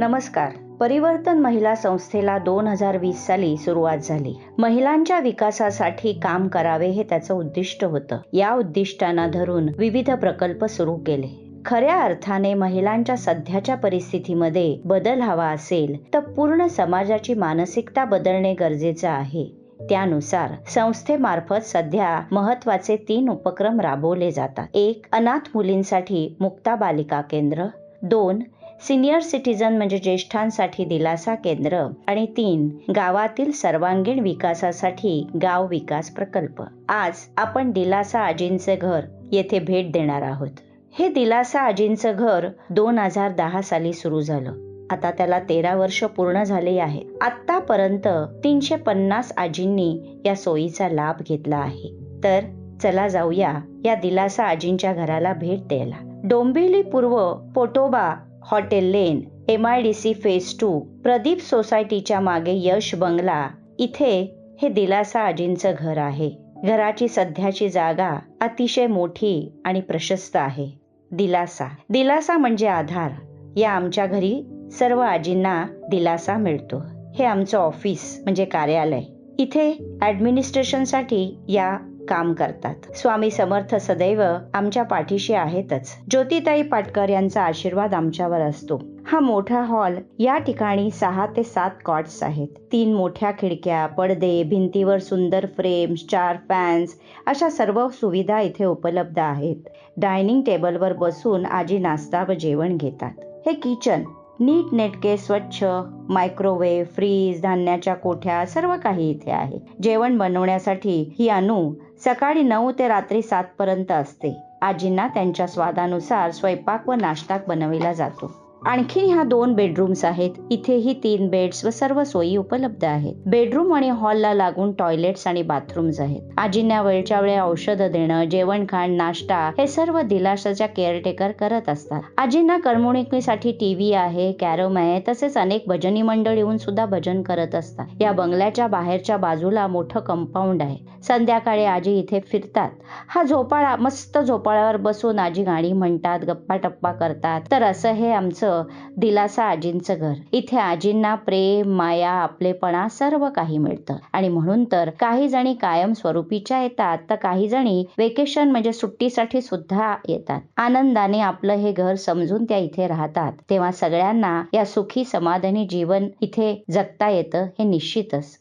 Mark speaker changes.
Speaker 1: नमस्कार. परिवर्तन महिला संस्थेला दोन हजार वीस साली सुरुवात झाली. महिलांच्या विकासासाठी काम करावे हे त्याचं उद्दिष्ट होतं. या उद्दिष्टांना धरून विविध प्रकल्प सुरू केले. खऱ्या अर्थाने महिलांच्या सध्याच्या परिस्थितीमध्ये बदल हवा असेल तर पूर्ण समाजाची मानसिकता बदलणे गरजेचं आहे. त्यानुसार संस्थेमार्फत सध्या महत्त्वाचे तीन उपक्रम राबवले जातात. एक अनाथ मुलींसाठी मुक्ता बालिका केंद्र. दोन सिनियर सिटीजन म्हणजे ज्येष्ठांसाठी दिलासा केंद्र. आणि तीन गावातील सर्वांगीण विकासासाठी गाव विकास प्रकल्प. आज आपण दिलासा आजींचे घर येथे भेट देणार आहोत. हे दिलासा आजींचं घर दोन हजार दहा साली सुरू झालं. आता त्याला तेरा वर्ष पूर्ण झाले आहेत. आतापर्यंत तीनशे पन्नास आजींनी या सोयीचा लाभ घेतला आहे. तर चला जाऊया या दिलासा आजींच्या घराला भेट द्यायला. डोंबिवली पूर्व Potoba hotel lane M I D C phase two Pradeep सोसायटीच्या मागे यश बंगला. इथे हे दिलासा आजींचं घर आहे. घराची सध्याची जागा अतिशय मोठी आणि प्रशस्त आहे. दिलासा. दिलासा म्हणजे आधार. या आमच्या घरी सर्व आजींना दिलासा मिळतो. हे आमचं ऑफिस म्हणजे कार्यालय. इथे ऍडमिनिस्ट्रेशनसाठी या काम करतात. स्वामी समर्थ सदैव आमच्या पाठीशी आहेतच. ज्योतिताई पाटकर यांचा आशीर्वाद आमच्यावर असतो. हा मोठा हॉल या ठिकाणी सहा ते सात कॉट्स आहेत. तीन मोठ्या खिडक्या पडदे भिंतीवर सुंदर फ्रेम्स चार फॅन्स अशा सर्व सुविधा इथे उपलब्ध आहेत. डायनिंग टेबलवर बसून आजी नाश्ता व जेवण घेतात. हे किचन नीट नेटके स्वच्छ मायक्रोवेव्ह फ्रीज धान्याच्या कोठ्या सर्व काही इथे आहे. जेवण बनवण्यासाठी ही अनु सकाळी नऊ ते रात्री सात पर्यंत असते. आजींना त्यांच्या स्वादानुसार स्वयंपाक व नाश्ता बनविला जातो. आणखी ह्या दोन बेडरूम्स आहेत. इथेही तीन बेड्स व सर्व सोयी उपलब्ध आहेत. बेडरूम आणि हॉलला लागून टॉयलेट्स आणि बाथरूम्स आहेत. आजींना वेळच्या वेळी औषधं देणं जेवण खाण नाश्ता हे सर्व दिलासाच्या केअरटेकर करत असतात. आजींना करमणुकीसाठी टीव्ही आहे कॅरम आहे तसेच अनेक भजनी मंडळ येऊन सुद्धा भजन करत असतात. या बंगल्याच्या बाहेरच्या बाजूला मोठं कंपाऊंड आहे. संध्याकाळी आजी इथे फिरतात. हा झोपाळा मस्त झोपाळ्यावर बसून आजी गाणी म्हणतात गप्पा टप्पा करतात. तर असं हे आमचं दिलासा आजींचं घर. इथे आजींना प्रेम माया आपलेपणा सर्व काही मिळतं. आणि म्हणून तर काही जणी कायम स्वरूपीच्या येतात तर काही जणी वेकेशन म्हणजे सुट्टीसाठी सुद्धा येतात. आनंदाने आपलं हे घर समजून त्या इथे राहतात. तेव्हा सगळ्यांना या सुखी समाधानी जीवन इथे जगता येतं हे निश्चितच.